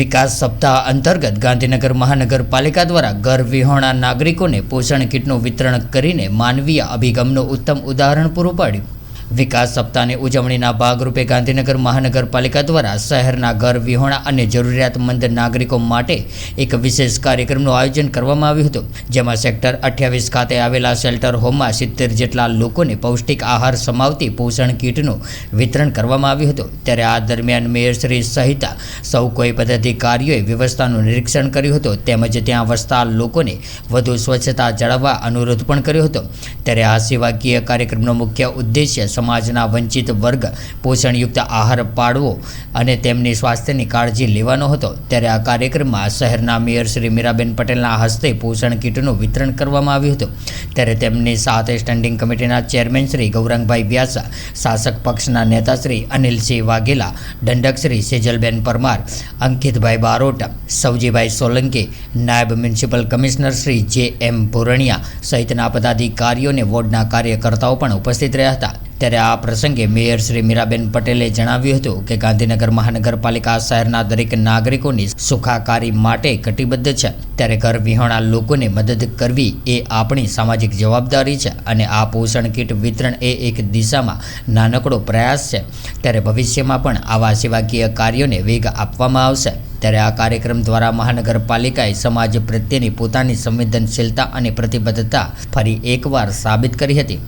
વિકાસ સપ્તાહ અંતર્ગત ગાંધીનગર મહાનગરપાલિકા દ્વારા ઘર વિહોણા નાગરિકોને પોષણ કીટનું વિતરણ કરીને માનવીય અભિગમનું ઉત્તમ ઉદાહરણ પૂરું પાડ્યું. વિકાસ સપ્તાહની ઉજવણીના ભાગરૂપે ગાંધીનગર મહાનગરપાલિકા દ્વારા શહેરના ઘર, વિહોણા અને જરૂરિયાતમંદ નાગરિકો માટે એક વિશેષ કાર્યક્રમનું આયોજન કરવામાં આવ્યું હતું, જેમાં સેક્ટર અઠ્યાવીસ ખાતે આવેલા શેલ્ટર હોમમાં સિત્તેર જેટલા લોકોને પૌષ્ટિક આહાર સમાવતી પોષણ કીટનું વિતરણ કરવામાં આવ્યું હતું. ત્યારે આ દરમિયાન મેયરશ્રી સહિત સૌ કોઈ પદાધિકારીઓએ વ્યવસ્થાનું નિરીક્ષણ કર્યું હતું, તેમજ ત્યાં વસતા લોકોને વધુ સ્વચ્છતા જાળવવા અનુરોધ પણ કર્યો હતો. ત્યારે આ સેવાકીય કાર્યક્રમનો મુખ્ય ઉદ્દેશ્ય સમાજના વંચિત વર્ગ પોષણયુક્ત આહાર પાડવો અને તેમની સ્વાસ્થ્યની કાળજી લેવાનો હતો. ત્યારે આ કાર્યક્રમમાં શહેરના મેયર શ્રી મીરાબેન પટેલના હસ્તે પોષણ કીટનું વિતરણ કરવામાં આવ્યું હતું. ત્યારે તેમની સાથે સ્ટેન્ડિંગ કમિટીના ચેરમેન શ્રી ગૌરંગભાઈ વ્યાસા, શાસક પક્ષના નેતા શ્રી અનિલસિંહ વાઘેલા, દંડક શ્રી સેજલબેન પરમાર, અંકિતભાઈ બારોટ સૌજીભાઈ સોલંકી, નાયબ મ્યુનિસિપલ કમિશનર શ્રી જે એમ પુરણિયા સહિતના પદાધિકારીઓને વોર્ડના કાર્યકર્તાઓ પણ ઉપસ્થિત રહ્યા હતા. ત્યારે આ પ્રસંગે મેયર શ્રી મીરાબેન પટેલે જણાવ્યું હતું કે ગાંધીનગર મહાનગરપાલિકા શહેરના દરેક નાગરિકોની સુખાકારી માટે કટિબદ્ધ છે. ત્યારે ઘર વિહોણા લોકોને મદદ કરવી એ આપણી સામાજિક જવાબદારી છે અને આ પોષણ કીટ વિતરણ એ એક દિશામાં નાનકડો પ્રયાસ છે. ત્યારે ભવિષ્યમાં પણ આવા સેવાકીય કાર્યોને વેગ આપવામાં આવશે. ત્યારે આ કાર્યક્રમ દ્વારા મહાનગરપાલિકાએ સમાજ પ્રત્યેની પોતાની સંવેદનશીલતા અને પ્રતિબદ્ધતા ફરી એકવાર સાબિત કરી હતી.